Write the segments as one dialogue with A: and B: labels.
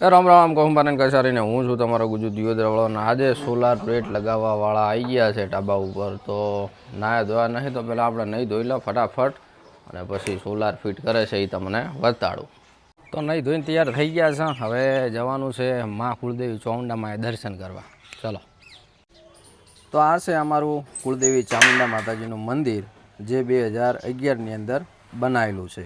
A: રામ રામ કહુંબાનન કસારીને હું છું તમારો ગુજુ દિયોદરવાળો અને આજે સોલાર પ્લેટ લગાવવાવાળા આવી ગયા છે ટાબા ઉપર. તો નાયા ધોવા નહીં તો પહેલાં આપણે નહીં ધોઈ લો ફટાફટ. અને પછી સોલાર ફિટ કરે છે એ તમને બતાડું તો નહીં ધોઈને તૈયાર થઈ ગયા છે. હવે જવાનું છે મા કુળદેવી ચોમુંડામાં દર્શન કરવા. ચલો. તો આ છે અમારું કુળદેવી ચામુંડા માતાજીનું મંદિર, જે બે હજાર અગિયારની અંદર બનાવેલું છે.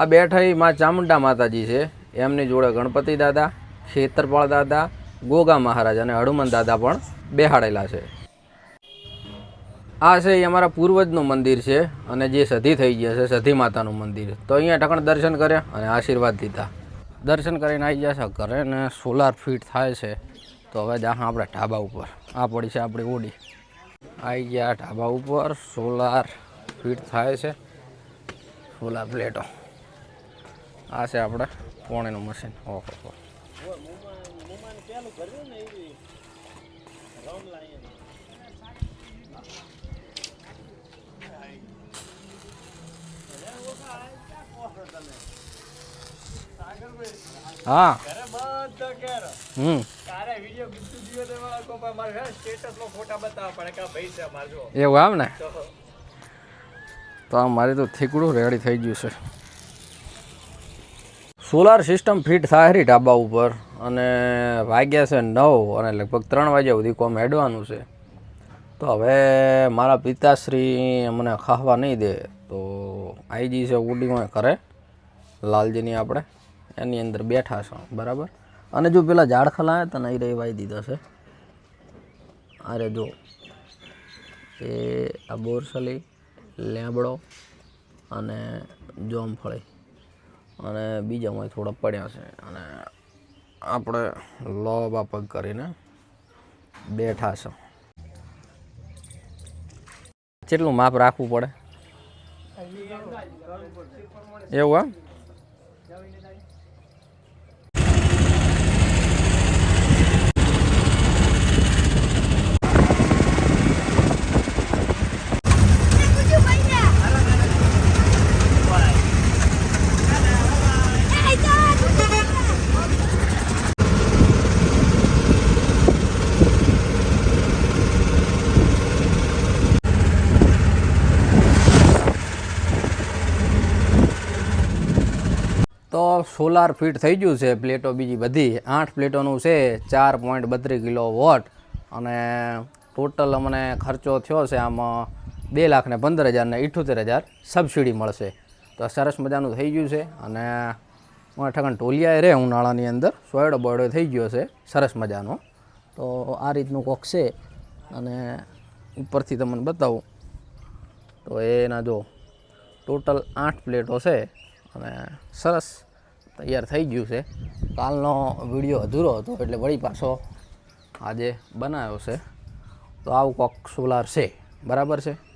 A: આ બેઠા એ માં ચામુંડા માતાજી છે. એમની જોડે ગણપતિ દાદા, ખેતરપાળ દાદા, ગોગા મહારાજ અને હનુમાન દાદા પણ બેહાડેલા છે. આ છે એ અમારા પૂર્વજનું મંદિર છે અને જે સધી થઈ ગયા છે, સધી માતાનું મંદિર. તો અહીંયા ઠકણ દર્શન કર્યા અને આશીર્વાદ લીધા. દર્શન કરીને આવી છે ઘરે ને સોલાર ફીટ થાય છે. તો હવે જા આપણે ઢાબા ઉપર. આ પડી છે આપણી ઓડી. આવી ગયા ઢાબા ઉપર, સોલાર ફીટ થાય છે. સોલાર પ્લેટો. આ છે આપણે પોણીનું મશીન. ઓહો હો હા. હમ. એવું આમ ને? તો મારી તો થીકડું રેડી થઈ ગયું છે. સોલાર સિસ્ટમ ફિટ થાય ઢાબા ઉપર અને વાગ્યા છે નવ અને લગભગ ત્રણ વાગ્યા સુધી કોમ હેડવાનું છે. તો હવે મારા પિતાશ્રી મને ખાવા નહીં દે તો આઈજી છે ઉડીમાં કરે લાલજીની આપણે, એની અંદર બેઠા છો, બરાબર? અને જો પેલા ઝાડખલા હતા ને એ રહી વાઈ દીધા છે. અરે જો, એ આ બોરસલી, લેબડો અને જોમફળી. અને બીજામાં થોડા પડ્યા છે. અને આપણે લોબા પગ કરીને બેઠા છે. કેટલું માપ રાખવું પડે? એવું એમ તો સોલાર ફિટ થઈ ગયું છે, પ્લેટો બીજી બધી. આઠ પ્લેટોનું છે, ચાર પોઈન્ટ બત્રીસ કિલો વોટ અને ટોટલ અમને ખર્ચો થયો છે આમાં, બે લાખ ને પંદર હજાર ને ઇઠ્ઠોતેર હજાર સબસિડી મળશે. તો સરસ મજાનું થઈ ગયું છે. અને હું ઠગણ ટોલિયાએ રહે ઉનાળાની અંદર. સોયડો બોયડો થઈ ગયો છે. સરસ મજાનો. તો આ રીતનું કોક છે. અને ઉપરથી તમને બતાવું. તો એના જો ટોટલ આઠ પ્લેટો છે. અને સરસ તૈયાર થઈ ગયું છે. કાલનો વીડિયો અધૂરો હતો એટલે વળી પાછો આજે બનાવ્યો છે. તો આવું કોક સોલાર છે. બરાબર છે?